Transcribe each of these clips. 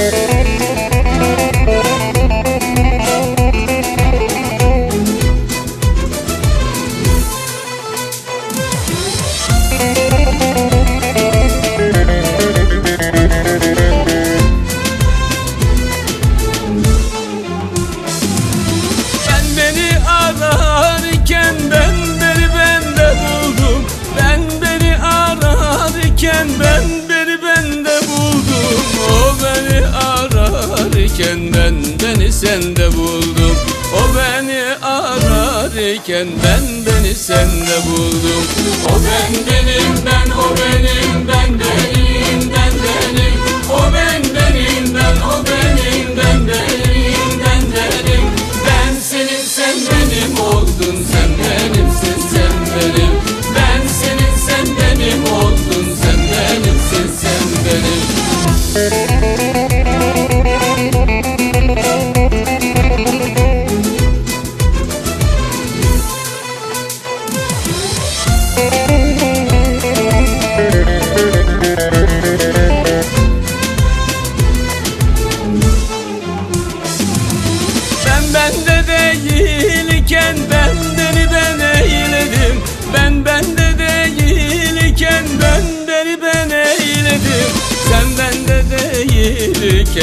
Müzik ararken ben beni sende buldum. O bendenim ben o benim ben benim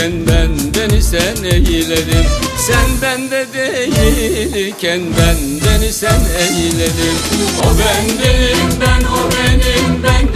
değilken bendeni sen eyledin Sen bende değilken bendeni sen eyledin O bendenim ben o benim ben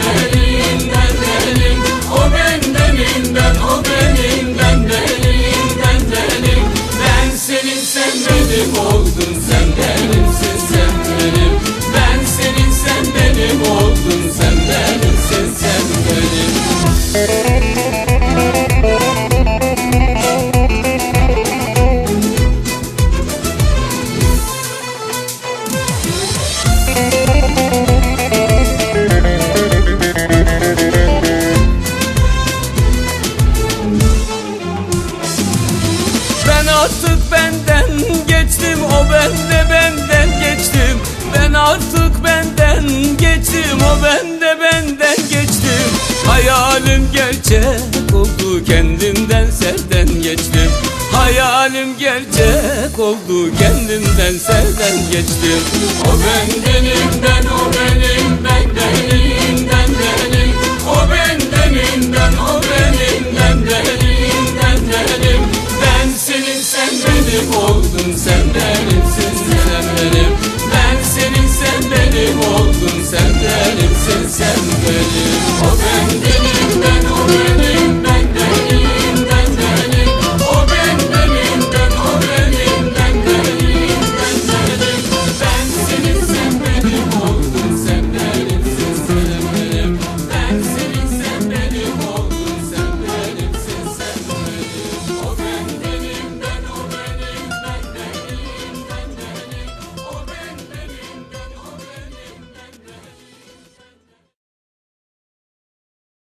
ben de benden geçtim. Hayalim gerçek oldu kendimden serden geçtim. Hayalim gerçek oldu kendimden serden geçtim. O bendenimden o benim bendenimden benim O bendenimden o benimden benimden benim Ben senin sen benim oldun sen benimsin sen benim. Ben senin sen benim oldun sen benim. said